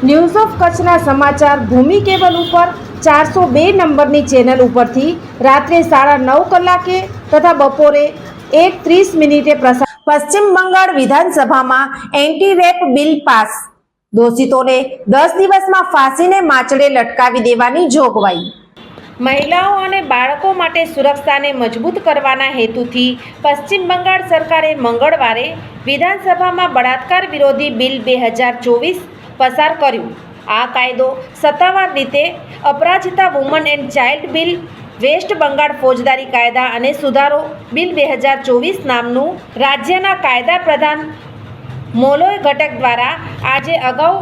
news of કચ્છના સમાચાર ભૂમિ cable ઉપર ચારસો બે નંબરની ચેનલ ઉપરથી રાત્રે સાડા નવ કલાકે તથા બપોરે એક ત્રીસ મિનિટે પ્રસાર પશ્ચિમ બંગાળ વિધાનસભામાં એન્ટી રેપ બિલ પાસ. દોષિતોને દસ દિવસમાં ફાંસીને માચડે લટકાવી દેવાની જોગવાઈ. મહિલાઓ અને બાળકો માટે સુરક્ષાને મજબૂત કરવાના હેતુથી પશ્ચિમ બંગાળ સરકારે મંગળવારે વિધાનસભામાં બળાત્કાર વિરોધી બિલ બે હજાર ચોવીસ પસાર કર્યું. આ કાયદો સત્તાવાર રીતે Aparajita woman and child bill West Bengal ફોજદારી કાયદા અને સુધારો બિલ બે હજાર ચોવીસ નામનું રાજ્યના કાયદા પ્રધાન મોલોય ઘટક દ્વારા આજે અગાઉ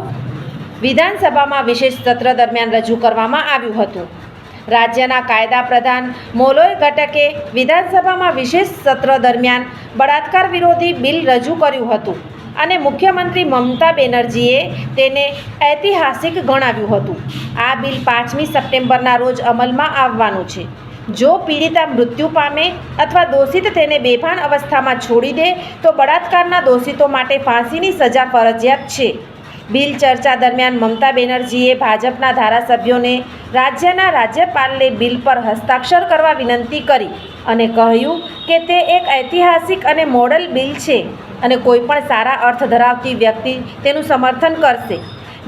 વિધાનસભામાં વિશેષ સત્ર દરમિયાન રજૂ કરવામાં આવ્યું હતું. રાજ્યના કાયદા પ્રધાન મોલોય ઘટકે વિધાનસભામાં વિશેષ સત્ર દરમિયાન બળાત્કાર વિરોધી બિલ રજૂ કર્યું હતું. અને મુખ્યમંત્રી મમતા બેનર્જીએ તેને ઐતિહાસિક ગણાવ્યું હતું. આ બિલ પાંચમી સપ્ટેમ્બરના રોજ અમલમાં આવવાનું છે. જો પીડિતા મૃત્યુ પામે અથવા દોષિત તેને બેભાન અવસ્થામાં છોડી દે, તો બળાત્કારના દોષિતો માટે ફાંસીની સજા ફરજિયાત છે. બિલ ચર્ચા દરમિયાન મમતા બેનર્જીએ ભાજપના ધારાસભ્યોને રાજ્યના રાજ્યપાલને બિલ પર હસ્તાક્ષર કરવા વિનંતી કરી અને કહ્યું કે તે એક ઐતિહાસિક અને મોડલ બિલ છે. અને કોઈપણ સારા અર્થ ધરાવતી વ્યક્તિ તેનું સમર્થન કરશે.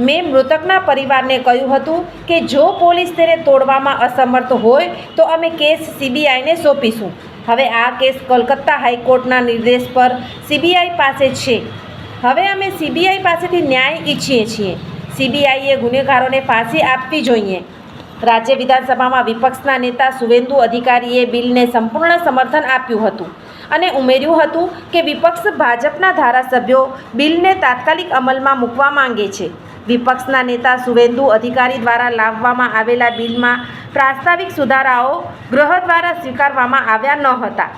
મેં મૃતકના પરિવારને કહ્યું હતું કે જો પોલીસ તેને તોડવામાં અસમર્થ હોય, તો અમે કેસ સીબીઆઈને સોંપીશું. હવે આ કેસ કોલકાતા હાઈકોર્ટના નિર્દેશ પર સીબીઆઈ પાસે છે. હવે અમે સીબીઆઈ પાસેથી ન્યાય ઈચ્છીએ છીએ. સીબીઆઈએ ગુનેગારોને ફાંસી આપવી જોઈએ. રાજ્ય વિધાનસભામાં વિપક્ષના નેતા સુવેન્દુ અધિકારીએ બિલને સંપૂર્ણ સમર્થન આપ્યું હતું. અને ઉમેર્યું હતું કે વિપક્ષ ભાજપના ધારાસભ્યો બિલને તાત્કાલિક અમલમાં મૂકવા માંગે છે. વિપક્ષના નેતા સુવેન્દુ અધિકારી દ્વારા લાવવામાં આવેલા બિલમાં પ્રાસ્તાવિક સુધારાઓ ગૃહ દ્વારા સ્વીકારવામાં આવ્યા ન હતા.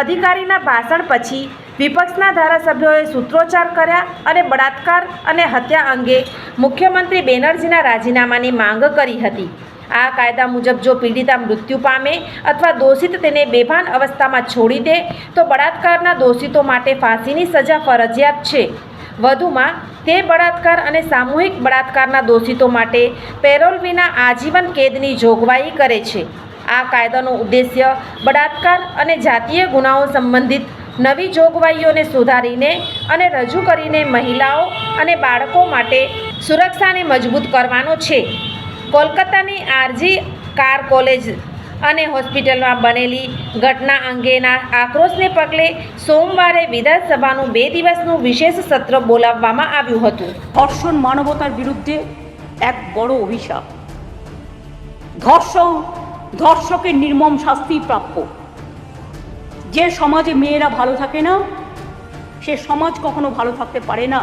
અધિકારીના ભાષણ પછી વિપક્ષના ધારાસભ્યોએ સૂત્રોચ્ચાર કર્યા અને બળાત્કાર અને હત્યા અંગે મુખ્યમંત્રી બેનર્જીના રાજીનામાની માંગ કરી હતી. આ કાયદા મુજબ જો પીડિતા મૃત્યુ પામે અથવા દોષિત તેને બેભાન અવસ્થામાં છોડી દે, તો બળાત્કારના દોષિતો માટે ફાંસીની સજા ફરજિયાત છે. વધુમાં, તે બળાત્કાર અને સામૂહિક બળાત્કારના દોષિતો માટે પેરોલ વિના આજીવન કેદની જોગવાઈ કરે છે. આ કાયદાનો ઉદ્દેશ્ય બળાત્કાર અને જાતીય ગુનાઓ સંબંધિત નવી જોગવાઈઓને સુધારીને અને રજૂ કરીને મહિલાઓ અને બાળકો માટે સુરક્ષાને મજબૂત કરવાનો છે. કોલકાતાની આરજી કાર કોલેજ અને હોસ્પિટલમાં બનેલી ઘટના અંગેના આક્રોશને પગલે સોમવારે વિધાનસભાનું બે દિવસનું વિશેષ સત્ર બોલાવવામાં આવ્યું હતું ধর্ষণ মানবতার বিরুদ্ধে এক বড় অভিশাপ ধর্ষণ ধর্ষকের নির্মম শাস্তি প্রাপ্য যে সমাজে মেয়েরা ভালো থাকে না সে সমাজ কখনো ভালো থাকতে পারে না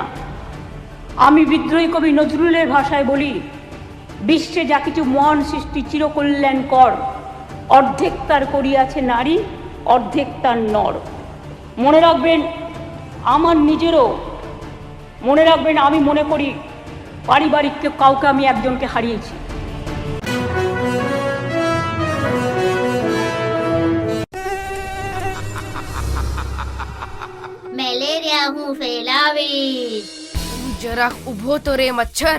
আমি বিদ্রোহী কবি নজরুলের ভাষায় বলি বিশ্বে যা কিছু মহান সৃষ্টি চিরকল্যাণ কর অর্ধেক তার করিয়াছে নারী অর্ধেক তার নর মনে রাখবেন আমার নিজেরও মনে রাখবেন আমি মনে করি পারিবারিক কেউ- কাউকে আমি একজনকে হারিয়েছি મેલેરિયા હું ફેલાવીશ તું જરાક ઊભો તો રે મચ્છર